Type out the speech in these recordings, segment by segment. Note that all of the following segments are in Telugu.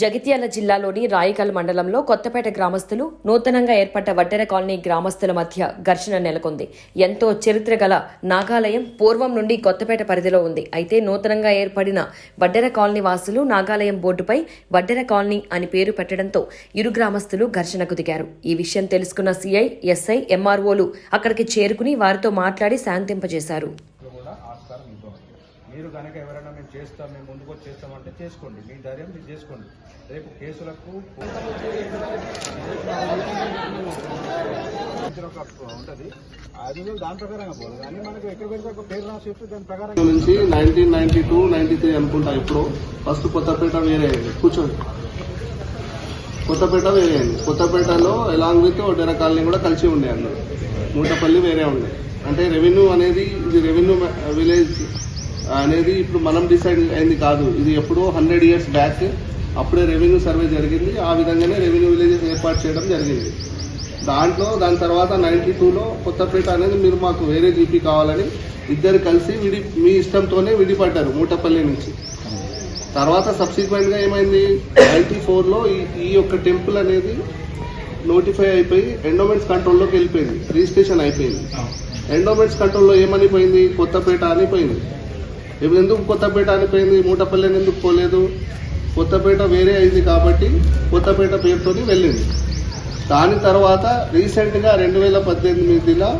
జగిత్యాల జిల్లాలోని రాయికల్ మండలంలో కొత్తపేట గ్రామస్తులు నూతనంగా ఏర్పడ్డ వడ్డెర కాలనీ గ్రామస్తుల మధ్య ఘర్షణ నెలకొంది. ఎంతో చరిత్ర గల నాగాలయం పూర్వం నుండి కొత్తపేట పరిధిలో ఉంది. అయితే నూతనంగా ఏర్పడిన వడ్డెర కాలనీ వాసులు నాగాలయం బోర్డుపై వడ్డెర కాలనీ అని పేరు పెట్టడంతో ఇరు గ్రామస్తులు ఘర్షణకు దిగారు. ఈ విషయం తెలుసుకున్న సీఐ ఎస్ఐ ఎంఆర్ఓలు అక్కడికి చేరుకుని వారితో మాట్లాడి శాంతింపజేశారు లో కూడా ఆస్కారం ఉంటుంది మీరు కనుక ఎవరైనా మేము చేస్తాం మేము ముందుకు వచ్చి చేస్తామంటే చేసుకోండి. మీ ధైర్యం మీరు చేసుకోండి. రేపు కేసులకు ఉంటుంది. అది దాని ప్రకారంగా పోదు కానీ మనకు ఎక్కడ పెడితే ఒక పేరు రాసి చెప్తే దాని ప్రకారం నుంచి nineteen ninety two ninety three అనుకుంటా ఇప్పుడు. ఫస్ట్ కొత్తపేట వేరే కూర్చోండి. కొత్తపేట వేరే అండి కొత్తపేటలో ఎలాంగ్ విత్ ఒడ్డెర కాలనీ కూడా కలిసి ఉండే అందరు మూటపల్లి వేరే ఉండే. అంటే రెవెన్యూ అనేది ఇది రెవెన్యూ విలేజ్ అనేది ఇప్పుడు మనం డిసైడ్ అయింది కాదు. ఇది ఎప్పుడో హండ్రెడ్ ఇయర్స్ బ్యాక్ అప్పుడే రెవెన్యూ సర్వే జరిగింది. ఆ విధంగానే రెవెన్యూ విలేజెస్ ఏర్పాటు చేయడం జరిగింది. దాంట్లో దాని తర్వాత నైన్టీ టూలో కొత్తపేట అనేది మీరు మాకు వేరే జీపీ కావాలని ఇద్దరు కలిసి విడి మీ ఇష్టంతోనే విడిపడ్డారు మూటపల్లి నుంచి. తర్వాత సబ్సిక్వెంట్గా ఏమైంది? నైన్టీ ఫోర్లో ఈ ఈ యొక్క టెంపుల్ అనేది నోటిఫై అయిపోయి ఎండోమెంట్స్ కంట్రోల్లోకి వెళ్ళిపోయింది. రిజిస్ట్రేషన్ అయిపోయింది. ఎండోమెంట్స్ కంట్రోల్లో ఏమని పోయింది కొత్తపేట అని పోయింది ఇప్పుడు ఎందుకు కొత్తపేట అనిపోయింది? మూటపల్లెని ఎందుకు పోలేదు? కొత్తపేట వేరే అయింది కాబట్టి కొత్తపేట పేరుతోని వెళ్ళింది. దాని తర్వాత రీసెంట్గా రెండు వేల పద్దెనిమిదిలో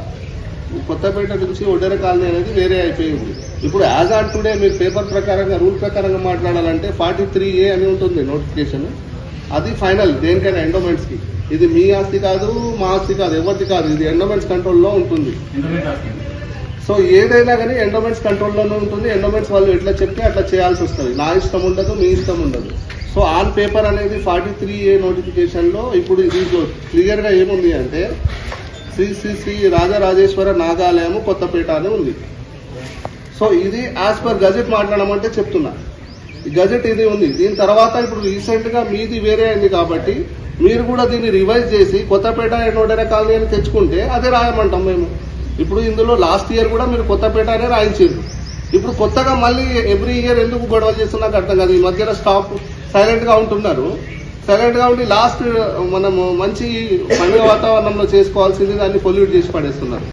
కొత్తపేట నుంచి ఒడ్డెర కాలనీ అనేది వేరే అయిపోయింది. ఇప్పుడు యాజ్ ఆన్ టుడే మీరు పేపర్ ప్రకారంగా రూల్ ప్రకారంగా మాట్లాడాలంటే ఫార్టీ త్రీ ఏ అని ఉంటుంది నోటిఫికేషన్. అది ఫైనల్ దేనికైనా ఎండోమెంట్స్కి. ఇది మీ ఆస్తి కాదు మా ఆస్తి కాదు ఎవరిది కాదు. ఇది ఎండోమెంట్స్ కంట్రోల్లో ఉంటుంది. సో ఏదైనా కానీ ఎండోమెంట్స్ కంట్రోల్లోనే ఉంటుంది. ఎండోమెంట్స్ వాళ్ళు ఎట్లా చెప్తే అట్లా చేయాల్సి వస్తుంది. నా ఇష్టం ఉండదు మీ ఇష్టం ఉండదు. సో ఆన్ పేపర్ అనేది ఫార్టీ త్రీ ఏ నోటిఫికేషన్లో ఇప్పుడు దీంట్లో క్లియర్గా ఏముంది అంటే శ్రీ శ్రీ శ్రీ రాజరాజేశ్వర నాగాలయము కొత్తపేట అని ఉంది. సో ఇది యాజ్ పర్ గజెట్ మాట్లాడమంటే చెప్తున్నా. గజెట్ ఇది ఉంది. దీని తర్వాత ఇప్పుడు రీసెంట్గా మీది వేరే అయింది కాబట్టి మీరు కూడా దీన్ని రివైజ్ చేసి కొత్తపేట నూటెర కాలనీ అని తెచ్చుకుంటే అదే రాయమంటాం మేము. ఇప్పుడు ఇందులో లాస్ట్ ఇయర్ కూడా మీరు కొత్తపేట అనే రాయించారు ఇప్పుడు కొత్తగా మళ్ళీ ఎవ్రీ ఇయర్ ఎందుకు గొడవలు చేస్తున్నారు అర్థం కాదు. ఈ మధ్యలో స్టాప్ సైలెంట్గా ఉంటున్నారు. సైలెంట్గా ఉండి లాస్ట్ మనము మంచి పండుగ వాతావరణంలో చేసుకోవాల్సింది దాన్ని పొల్యూట్ చేసి పడేస్తున్నారు.